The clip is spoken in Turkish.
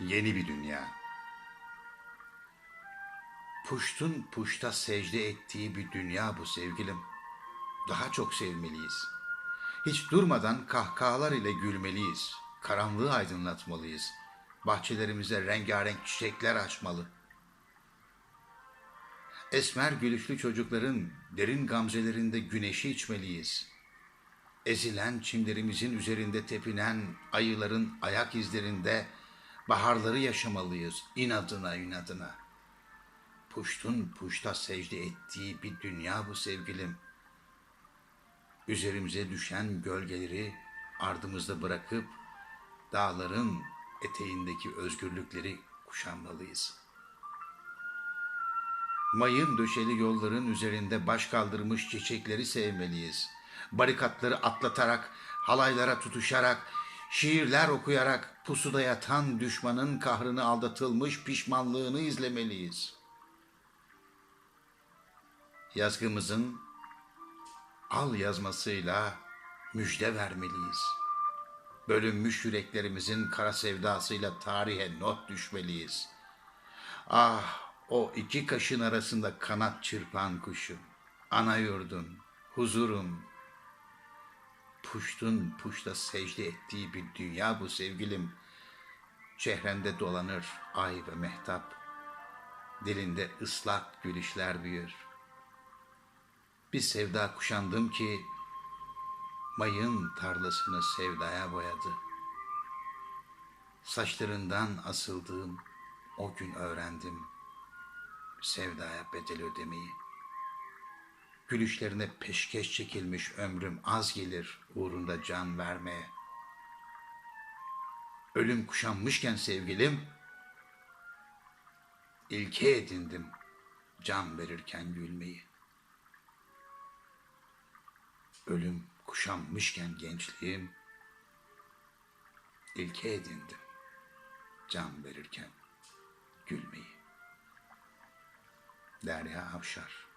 Yeni bir dünya. Puştun puşta secde ettiği bir dünya bu sevgilim. Daha çok sevmeliyiz. Hiç durmadan kahkahalar ile gülmeliyiz. Karanlığı aydınlatmalıyız. Bahçelerimize rengarenk çiçekler açmalı. Esmer gülüşlü çocukların derin gamzelerinde güneşi içmeliyiz. Ezilen çimlerimizin üzerinde tepinen ayıların ayak izlerinde baharları yaşamalıyız inadına inadına. Puştun puşta secde ettiği bir dünya bu sevgilim. Üzerimize düşen gölgeleri ardımızda bırakıp dağların eteğindeki özgürlükleri kuşanmalıyız.'' Mayın döşeli yolların üzerinde baş kaldırmış çiçekleri sevmeliyiz. Barikatları atlatarak, halaylara tutuşarak, şiirler okuyarak pusuda yatan düşmanın kahrını aldatılmış pişmanlığını izlemeliyiz. Yazgımızın al yazmasıyla müjde vermeliyiz. Bölünmüş yüreklerimizin kara sevdasıyla tarihe not düşmeliyiz. Ah o iki kaşın arasında kanat çırpan kuşum, ana yurdun, huzurun, puştun puşta secde ettiği bir dünya bu sevgilim. Çehrende dolanır ay ve mehtap, dilinde ıslak gülüşler büyür. Bir sevda kuşandım ki, mayın tarlasını sevdaya boyadı. Saçlarından asıldığım o gün öğrendim.'' sevdaya bedel ödemeyi. Gülüşlerine peşkeş çekilmiş ömrüm az gelir uğrunda can vermeye. Ölüm kuşanmışken sevgilim, ilke edindim can verirken gülmeyi. Ölüm kuşanmışken gençliğim, ilke edindim can verirken gülmeyi. Derya Avşar